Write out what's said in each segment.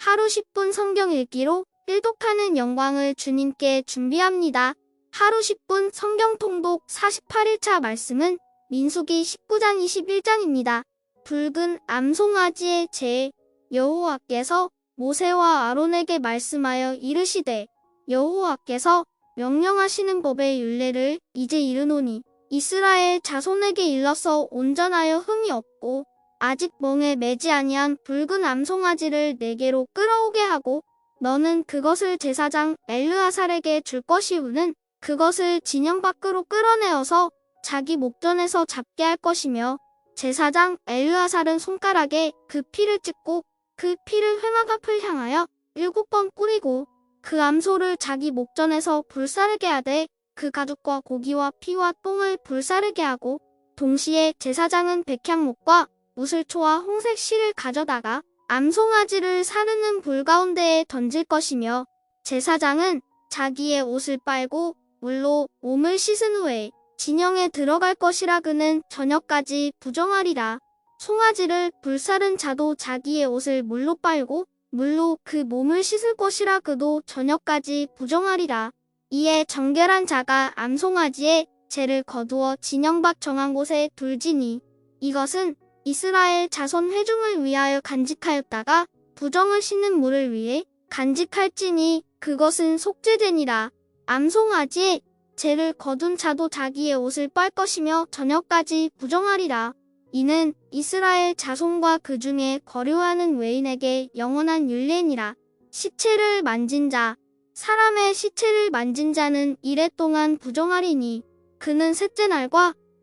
하루 10분 성경 읽기로 일독하는 영광을 주님께 준비합니다. 하루 10분 성경 통독 48일차 말씀은 민수기 19장 21장입니다. 붉은 암송아지의 제 여호와께서 모세와 아론에게 말씀하여 이르시되 여호와께서 명령하시는 법의 율례를 이제 이르노니 이스라엘 자손에게 일러서 온전하여 흠이 없고 아직 멍에 매지 아니한 붉은 암송아지를 내게로 끌어오게 하고 너는 그것을 제사장 엘르아살에게 줄 것이오는 그것을 진영 밖으로 끌어내어서 자기 목전에서 잡게 할 것이며 제사장 엘르아살은 손가락에 그 피를 찍고 그 피를 회막 앞을 향하여 일곱 번 뿌리고 그 암소를 자기 목전에서 불사르게 하되 그 가죽과 고기와 피와 똥을 불사르게 하고 동시에 제사장은 백향목과 무슬초와 홍색 실을 가져다가 암송아지를 사르는 불 가운데에 던질 것이며 제사장은 자기의 옷을 빨고 물로 몸을 씻은 후에 진영에 들어갈 것이라 그는 저녁까지 부정하리라. 송아지를 불사른 자도 자기의 옷을 물로 빨고 물로 그 몸을 씻을 것이라 그도 저녁까지 부정하리라. 이에 정결한 자가 암송아지의 죄를 거두어 진영 밖 정한 곳에 둘지니 이것은 이스라엘 자손 회중을 위하여 간직하였다가 부정을 씻는 물을 위해 간직할지니 그것은 속죄되니라. 암송아지의 죄를 거둔 자도 자기의 옷을 빨 것이며 저녁까지 부정하리라. 이는 이스라엘 자손과 그 중에 거류하는 외인에게 영원한 율례니라. 시체를 만진 자, 사람의 시체를 만진 자는 이래 동안 부정하리니 그는 셋째 날과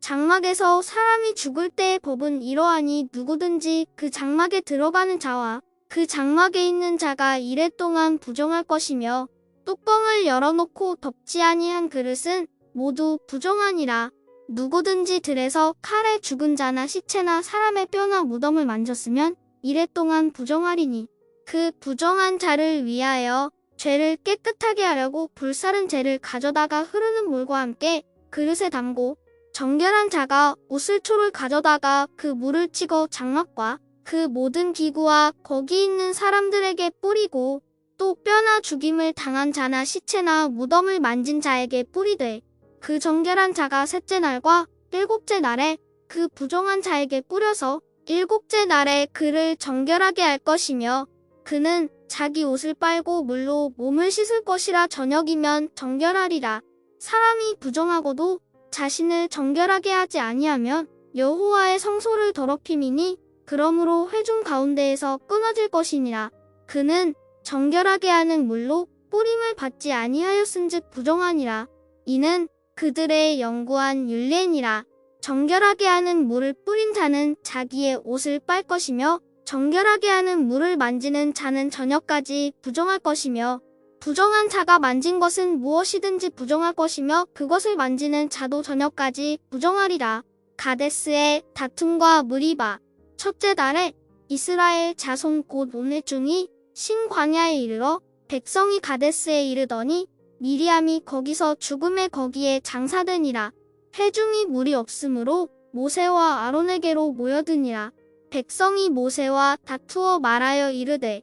장막에서 사람이 죽을 때의 법은 이러하니 누구든지 그 장막에 들어가는 자와 그 장막에 있는 자가 이랫동안 부정할 것이며 뚜껑을 열어놓고 덮지 아니한 그릇은 모두 부정하니라. 누구든지 들에서 칼에 죽은 자나 시체나 사람의 뼈나 무덤을 만졌으면 이랫동안 부정하리니 그 부정한 자를 위하여 죄를 깨끗하게 하려고 불사른 죄를 가져다가 흐르는 물과 함께 그릇에 담고 정결한 자가 우슬초를 가져다가 그 물을 찍어 장막과 그 모든 기구와 거기 있는 사람들에게 뿌리고 또 뼈나 죽임을 당한 자나 시체나 무덤을 만진 자에게 뿌리되 그 정결한 자가 셋째 날과 일곱째 날에 그 부정한 자에게 뿌려서 일곱째 날에 그를 정결하게 할 것이며 그는 자기 옷을 빨고 물로 몸을 씻을 것이라 저녁이면 정결하리라. 사람이 부정하고도 자신을 정결하게 하지 아니하면 여호와의 성소를 더럽힘이니 그러므로 회중 가운데에서 끊어질 것이니라. 그는 정결하게 하는 물로 뿌림을 받지 아니하였은즉 부정하니라. 이는 그들의 영구한 율례니라. 정결하게 하는 물을 뿌린 자는 자기의 옷을 빨 것이며 정결하게 하는 물을 만지는 자는 저녁까지 부정할 것이며 부정한 자가 만진 것은 무엇이든지 부정할 것이며 그것을 만지는 자도 저녁까지 부정하리라. 가데스의 다툼과 무리바 첫째 달에 이스라엘 자손 곧 오늘 중이 신광야에 이르러 백성이 가데스에 이르더니 미리암이 거기서 죽음의 거기에 장사되니라. 회중이 물이 없으므로 모세와 아론에게로 모여드니라. 백성이 모세와 다투어 말하여 이르되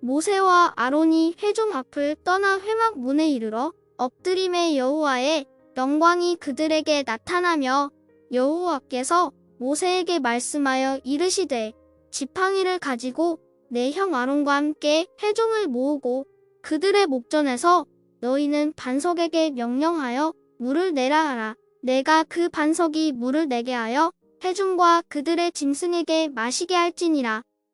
모세와 아론이 회중 앞을 떠나 회막 문에 이르러 엎드림의 여호와의 영광이 그들에게 나타나며 여호와께서 모세에게 말씀하여 이르시되 지팡이를 가지고 내 형 아론과 함께 회중을 모으고 그들의 목전에서 너희는 반석에게 명령하여 물을 내라 하라. 내가 그 반석이 물을 내게 하여 해중과 그들의 짐승에게 마시게 할지니라.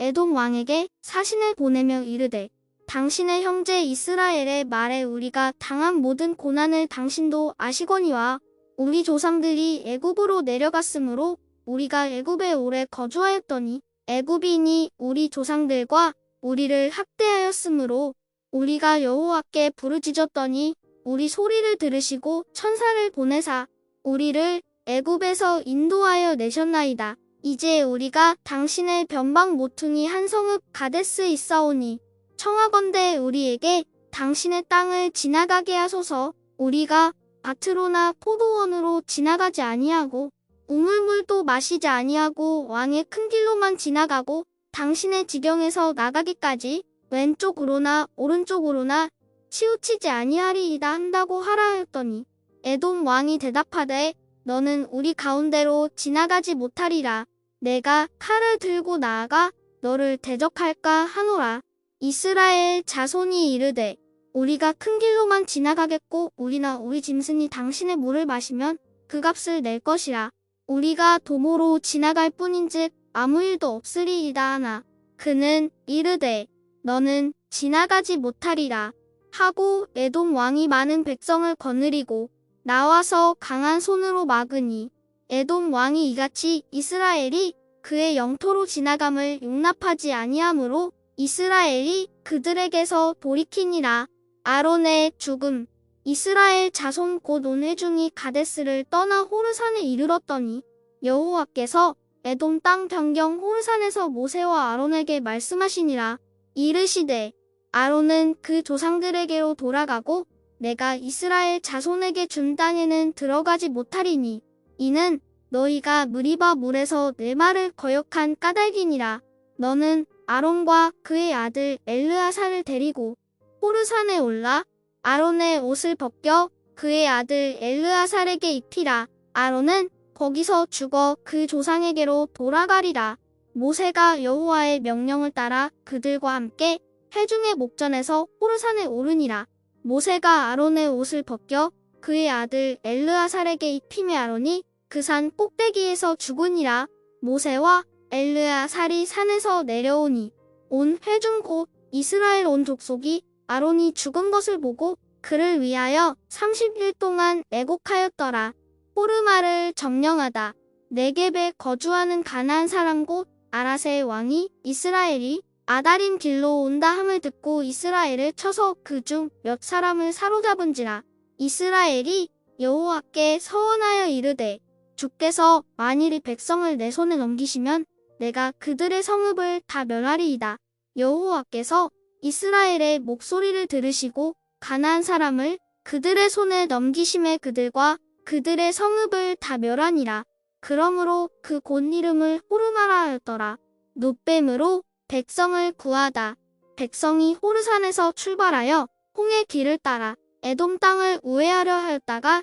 에돔 왕에게 사신을 보내며 이르되 당신의 형제 이스라엘의 말에 우리가 당한 모든 고난을 당신도 아시거니와 우리 조상들이 애굽으로 내려갔으므로 우리가 애굽에 오래 거주하였더니 애굽인이 우리 조상들과 우리를 학대하였으므로 우리가 여호와께 부르짖었더니 우리 소리를 들으시고 천사를 보내사 우리를 애굽에서 인도하여 내셨나이다. 이제 우리가 당신의 변방 모퉁이 한 성읍 가데스 있사오니 청하건대 우리에게 당신의 땅을 지나가게 하소서 우리가 밭으로나 포도원으로 지나가지 아니하고 우물물도 마시지 아니하고 왕의 큰 길로만 지나가고 당신의 지경에서 나가기까지 왼쪽으로나 오른쪽으로나 치우치지 아니하리이다 한다고 하라 하였더니 에돔 왕이 대답하되 너는 우리 가운데로 지나가지 못하리라. 내가 칼을 들고 나아가 너를 대적할까 하노라. 이스라엘 자손이 이르되 우리가 큰 길로만 지나가겠고 우리나 우리 짐승이 당신의 물을 마시면 그 값을 낼 것이라. 우리가 도모로 지나갈 뿐인즉 아무 일도 없으리이다 하나. 그는 이르되 너는 지나가지 못하리라. 하고 에돔 왕이 많은 백성을 거느리고 나와서 강한 손으로 막으니 에돔 왕이 이같이 이스라엘이 그의 영토로 지나감을 용납하지 아니하므로 이스라엘이 그들에게서 돌이키니라. 아론의 죽음 이스라엘 자손 곧 온회중이 가데스를 떠나 호르산에 이르렀더니 여호와께서 에돔 땅 변경 호르산에서 모세와 아론에게 말씀하시니라. 이르시되 아론은 그 조상들에게로 돌아가고 내가 이스라엘 자손에게 준 땅에는 들어가지 못하리니 이는 너희가 무리바 물에서 내 말을 거역한 까닭이니라. 너는 아론과 그의 아들 엘르아사를 데리고 호르산에 올라 아론의 옷을 벗겨 그의 아들 엘르아살에게 입히라. 아론은 거기서 죽어 그 조상에게로 돌아가리라. 모세가 여호와의 명령을 따라 그들과 함께 해중의 목전에서 호르산에 오르니라. 모세가 아론의 옷을 벗겨 그의 아들 엘르아살에게 입힘에 아론이 그 산 꼭대기에서 죽으니라. 모세와 엘르아살이 산에서 내려오니 온 회중 곧 이스라엘 온 족속이 아론이 죽은 것을 보고 그를 위하여 30일 동안 애곡하였더라. 호르마를 점령하다. 네겝에 거주하는 가나안 사람 곧 아라세의 왕이 이스라엘이 아다림 길로 온다 함을 듣고 이스라엘을 쳐서 그 중 몇 사람을 사로잡은지라 이스라엘이 여호와께 서원하여 이르되 주께서 만일 이 백성을 내 손에 넘기시면 내가 그들의 성읍을 다 멸하리이다. 여호와께서 이스라엘의 목소리를 들으시고 가나안 사람을 그들의 손에 넘기심에 그들과 그들의 성읍을 다 멸하니라. 그러므로 그곧 이름을 호르마라 하였더라. 노뱀으로 백성을 구하다. 백성이 호르산에서 출발하여 홍해 길을 따라 에돔 땅을 우회하려 하였다가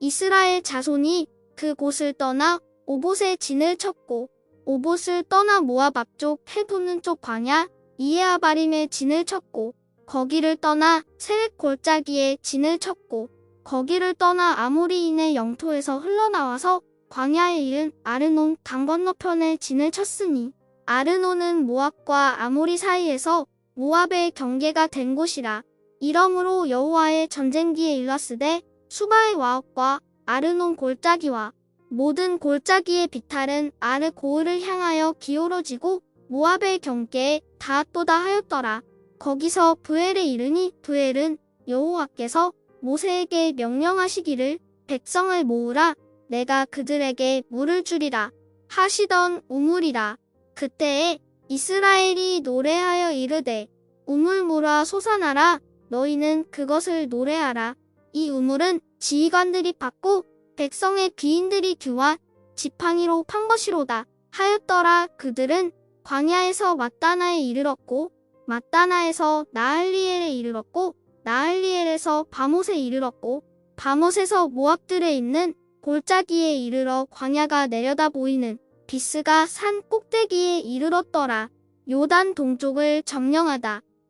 이스라엘 자손이 그 곳을 떠나 오봇에 진을 쳤고 오봇을 떠나 모압 앞쪽 해돋는 쪽 광야 이에아바림에 진을 쳤고 거기를 떠나 세렉 골짜기에 진을 쳤고 거기를 떠나 아모리인의 영토에서 흘러나와서 광야에 이른 아르논 강 건너편에 진을 쳤으니 아르논은 모압과 아모리 사이에서 모압의 경계가 된 곳이라 이러므로 여호와의 전쟁기에 일렀으되 수바의 와옥과 아르논 골짜기와 모든 골짜기의 비탈은 아르 고을을 향하여 기울어지고 모압의 경계에 닿았도다 하였더라. 거기서 부엘에 이르니 부엘은 여호와께서 모세에게 명령하시기를 백성을 모으라. 내가 그들에게 물을 주리라. 하시던 우물이라. 그때에 이스라엘이 노래하여 이르되 우물 물아 솟아나라. 너희는 그것을 노래하라 이 우물은 지휘관들이 받고 백성의 귀인들이 규와 지팡이로 판 것이로다 하였더라 그들은 광야에서 마따나에 이르렀고 마따나에서 나할리엘에 이르렀고 나할리엘에서 바못에 이르렀고 바못에서 모압들에 있는 골짜기에 이르러 광야가 내려다 보이는 비스가 산 꼭대기에 이르렀더라. 요단 동쪽을 점령하다.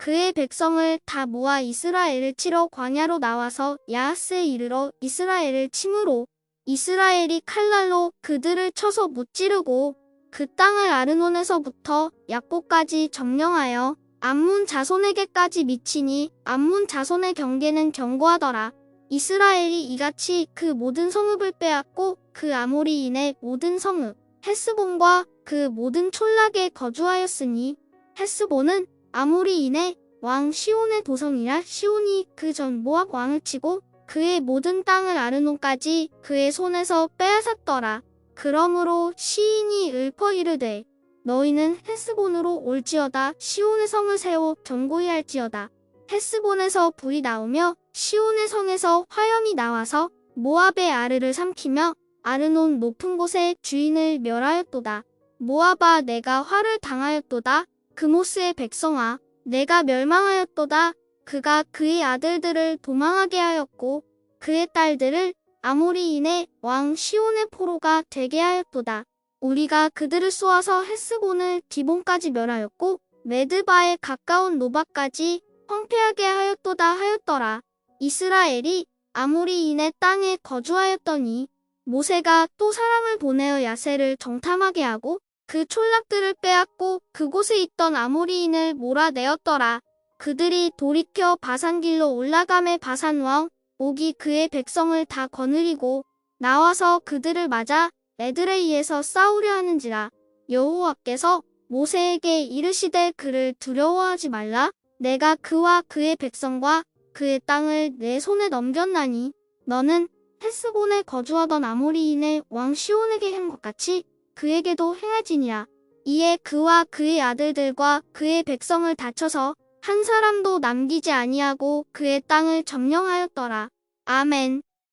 그의 백성을 다 모아 이스라엘을 치러 광야로 나와서 야하스에 이르러 이스라엘을 침으로 이스라엘이 칼날로 그들을 쳐서 무찌르고 그 땅을 아르논에서부터 약고까지 점령하여 암문 자손에게까지 미치니 암문 자손의 경계는 견고하더라. 이스라엘이 이같이 그 모든 성읍을 빼앗고 그 아모리인의 모든 성읍 헤스본과 그 모든 촌락에 거주하였으니 헤스본은 아모리인의 왕 시온의 도성이라 시온이 그 전 모압 왕을 치고 그의 모든 땅을 아르논까지 그의 손에서 빼앗았더라. 그러므로 시인이 읊어 이르되 너희는 헤스본으로 올지어다 시온의 성을 세워 견고히 할지어다. 헤스본에서 불이 나오며 시온의 성에서 화염이 나와서 모압의 아르를 삼키며 아르논 높은 곳에 주인을 멸하였도다. 모압아 내가 화를 당하였도다. 그모스의 백성아 내가 멸망하였도다. 그가 그의 아들들을 도망하게 하였고 그의 딸들을 아모리인의 왕 시온의 포로가 되게 하였도다. 우리가 그들을 쏘아서 헤스본을 기본까지 멸하였고 메드바에 가까운 노바까지 황폐하게 하였도다 하였더라. 이스라엘이 아모리인의 땅에 거주하였더니 모세가 또 사람을 보내어 야세를 정탐하게 하고 그 촌락들을 빼앗고 그곳에 있던 아모리인을 몰아내었더라. 그들이 돌이켜 바산길로 올라감에 바산왕 옥이 그의 백성을 다 거느리고 나와서 그들을 맞아 에드레이에서 싸우려 하는지라 여호와께서 모세에게 이르시되 그를 두려워하지 말라 내가 그와 그의 백성과 그의 땅을 내 손에 넘겼나니 너는 헤스본에 거주하던 아모리인의 왕 시온에게 한 것 같이 그에게도 행하지니라. 이에 그와 그의 아들들과 그의 백성을 다쳐서 한 사람도 남기지 아니하고 그의 땅을 점령하였더라. 아멘.